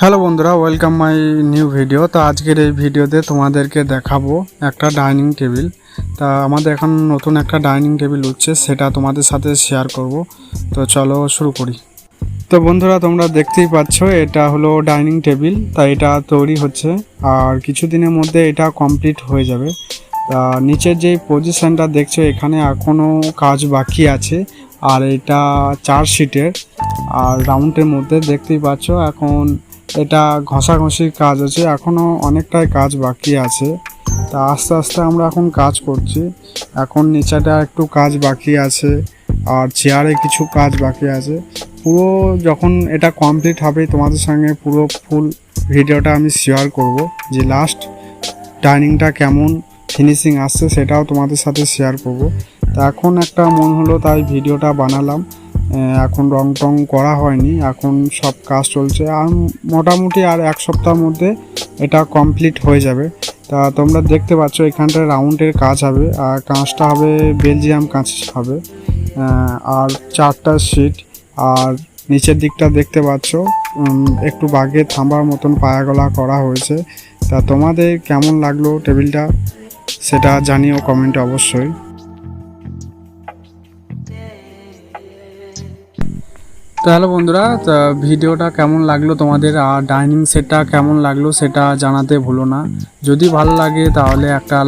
Hello বন্ধুরা welcome my new video তো আজকের এই ভিডিওতে তোমাদেরকে দেখাবো একটা ডাইনিং টেবিল তা আমাদের এখন নতুন একটা ডাইনিং টেবিল উঠছে, সেটা তোমাদের সাথে শেয়ার করব। তো চলো শুরু করি। তো বন্ধুরা, তোমরা দেখতেই পাচ্ছ, এটা হলো ডাইনিং টেবিল তা এটা তৈরি হচ্ছে, আর কিছুদিনের মধ্যে এটা কমপ্লিট হয়ে যাবে। তা নিচের যে পজিশনটা দেখছ, এখানে এখনও কাজ বাকি আছে, আর এটা চার সিটের আর রাউন্ডের মধ্যে দেখতেই পাচ্ছ, এখন এটা ঘষাঘষির কাজ আছে এখনও অনেকটাই কাজ বাকি আছে। তা আস্তে আস্তে আমরা এখন কাজ করছি। এখন নিচাটা একটু কাজ বাকি আছে, আর চেয়ারে কিছু কাজ বাকি আছে। পুরো যখন এটা কমপ্লিট হবে, তোমাদের সঙ্গে পুরো ফুল ভিডিওটা আমি শেয়ার করব যে লাস্ট ডাইনিংটা কেমন ফিনিশিং আসছে, সেটাও তোমাদের সাথে শেয়ার করব। তা এখন একটা মন হলো তাই ভিডিওটা বানালাম। এখন রং টং করা হয়নি, এখন সব কাজ চলছে। আর মোটামুটি আর এক সপ্তাহের মধ্যে এটা কমপ্লিট হয়ে যাবে। তা তোমরা দেখতে পাচ্ছ, এখানটায় রাউন্ডের কাজ হবে, আর কাঁচটা হবে বেলজিয়াম কাঁচ হবে আর চারটা সিট আর নিচের দিকটা দেখতে পাচ্ছ একটু বাগে থাম্বার মতন পায়াগলা করা হয়েছে। তা তোমাদের কেমন লাগল টেবিলটা, সেটা জানিও কমেন্টে অবশ্যই। তো হ্যালো বন্ধুরা ভিডিওটা কেমন লাগল তোমাদের? আর ডাইনিং সেটটা কেমন লাগল সেটা জানাতে ভুলো না। যদি ভালো লাগে তাহলে একটা